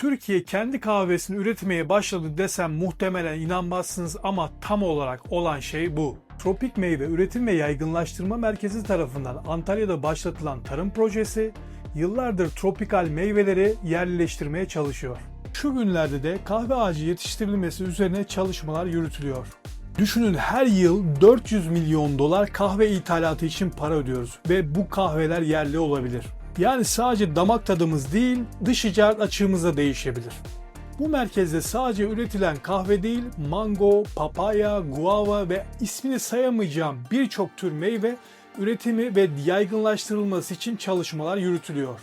Türkiye kendi kahvesini üretmeye başladı desem muhtemelen inanmazsınız ama tam olarak olan şey bu. Tropik Meyve Üretim ve Yaygınlaştırma Merkezi tarafından Antalya'da başlatılan tarım projesi yıllardır tropikal meyveleri yerleştirmeye çalışıyor. Şu günlerde de kahve ağacı yetiştirilmesi üzerine çalışmalar yürütülüyor. Düşünün her yıl 400 milyon dolar kahve ithalatı için para ödüyoruz ve bu kahveler yerli olabilir. Yani sadece damak tadımız değil, dış ticaret açığımız da değişebilir. Bu merkezde sadece üretilen kahve değil, mango, papaya, guava ve ismini sayamayacağım birçok tür meyve üretimi ve yaygınlaştırılması için çalışmalar yürütülüyor.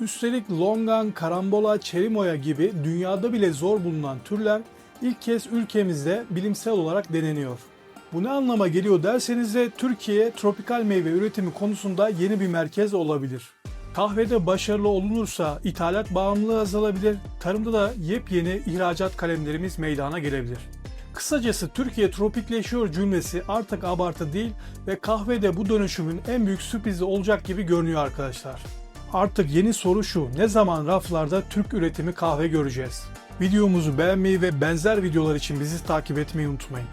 Üstelik longan, karambola, çerimoya gibi dünyada bile zor bulunan türler ilk kez ülkemizde bilimsel olarak deneniyor. Bu ne anlama geliyor derseniz de Türkiye tropikal meyve üretimi konusunda yeni bir merkez olabilir. Kahvede başarılı olunursa ithalat bağımlılığı azalabilir, tarımda da yepyeni ihracat kalemlerimiz meydana gelebilir. Kısacası Türkiye tropikleşiyor cümlesi artık abartı değil ve kahvede bu dönüşümün en büyük sürprizi olacak gibi görünüyor arkadaşlar. Artık yeni soru şu, ne zaman raflarda Türk üretimi kahve göreceğiz? Videomuzu beğenmeyi ve benzer videolar için bizi takip etmeyi unutmayın.